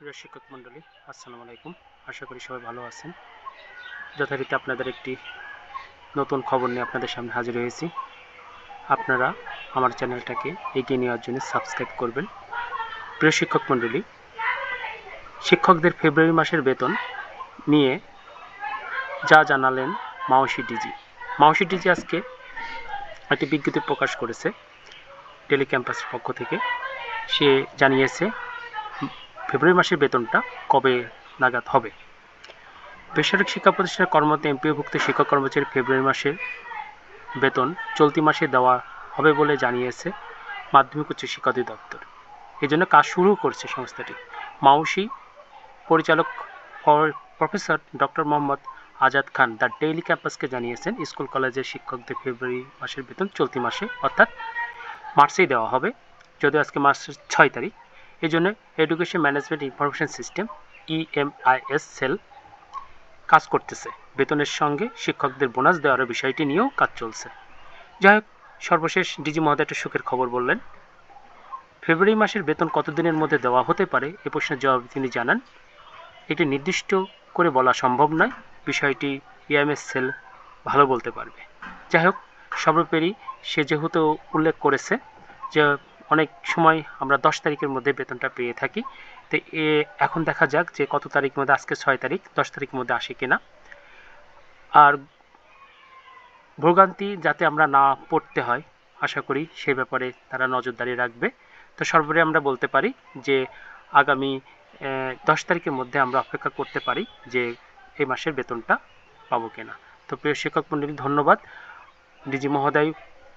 প্রিয় শিক্ষক মণ্ডলী, আসসালামু আলাইকুম। আশা করি সবাই ভালো আছেন। যথারীতি আপনাদের একটি নতুন খবর নিয়ে আপনাদের সামনে হাজির হয়েছি। আপনারা আমার চ্যানেলটাকে এগিয়ে নেওয়ার জন্য সাবস্ক্রাইব করবেন। প্রিয় শিক্ষক মণ্ডলী, শিক্ষকদের ফেব্রুয়ারি মাসের বেতন নিয়ে যা জানালেন মাওসি ডিজি। মাওসি ডিজি আজকে একটি বিজ্ঞপ্তি প্রকাশ করেছে টেলি ক্যাম্পাসের পক্ষ থেকে। সে জানিয়েছে ফেব্রুয়ারি মাসের বেতনটা কবে নাগাদ হবে? বেসরকারি শিক্ষা প্রতিষ্ঠানের কর্মরত এমপিওভুক্ত শিক্ষক কর্মচারী ফেব্রুয়ারি মাসের বেতন চলতি মাসে দেওয়া হবে বলে জানিয়েছে মাধ্যমিক উচ্চ শিক্ষা অধিদপ্তর। এই জন্য কাজ শুরু করছে সংস্থাটি। মাউসি পরিচালক professor doctor Mohammad Azad Khan the daily ক্যাম্পাসকে জানিয়েছেন, স্কুল কলেজের শিক্ষকদের ফেব্রুয়ারি মাসের বেতন চলতি মাসে, অর্থাৎ মার্চেই দেওয়া হবে। যদিও আজকে মার্চের ছয় তারিখ এই জন্য education management information system EMIS cell কাজ করতেছে। বেতনের সঙ্গে শিক্ষকদের বোনাস দেওয়ার বিষয়টি নিয়েও কাজ চলছে। যাই হোক, সর্বশেষ ডিজি মহোদয় একটা সুখের খবর বললেন। ফেব্রুয়ারি মাসের বেতন কতদিনের মধ্যে দেওয়া হতে পারে এ প্রশ্নের জবাব তিনি জানান, এটি নির্দিষ্ট করে বলা সম্ভব নয়। বিষয়টি ইএমএস সেল ভালো বলতে পারবে। যাই হোক, সর্বোপরি সে যেহেতু উল্লেখ করেছে যে অনেক সময় আমরা দশ তারিখের মধ্যে বেতনটা পেয়ে থাকি। তো এ, এখন দেখা যাক যে কত তারিখের মধ্যে, আজকে ছয় তারিখ, দশ তারিখের মধ্যে আসে কিনা। আর ভোগান্তি যাতে আমরা না পড়তে হয়, আশা করি সে ব্যাপারে তারা নজরদারি রাখবে। তো সর্বোপরি আমরা বলতে পারি যে আগামী দশ তারিখের মধ্যে আমরা অপেক্ষা করতে পারি যে এই মাসের বেতনটা পাবো কিনা। তো প্রিয় শিক্ষক মণ্ডলী ধন্যবাদ। ডিজি মহোদয়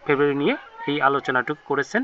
ফেব্রুয়ারি নিয়ে এই আলোচনাটুকু করেছেন।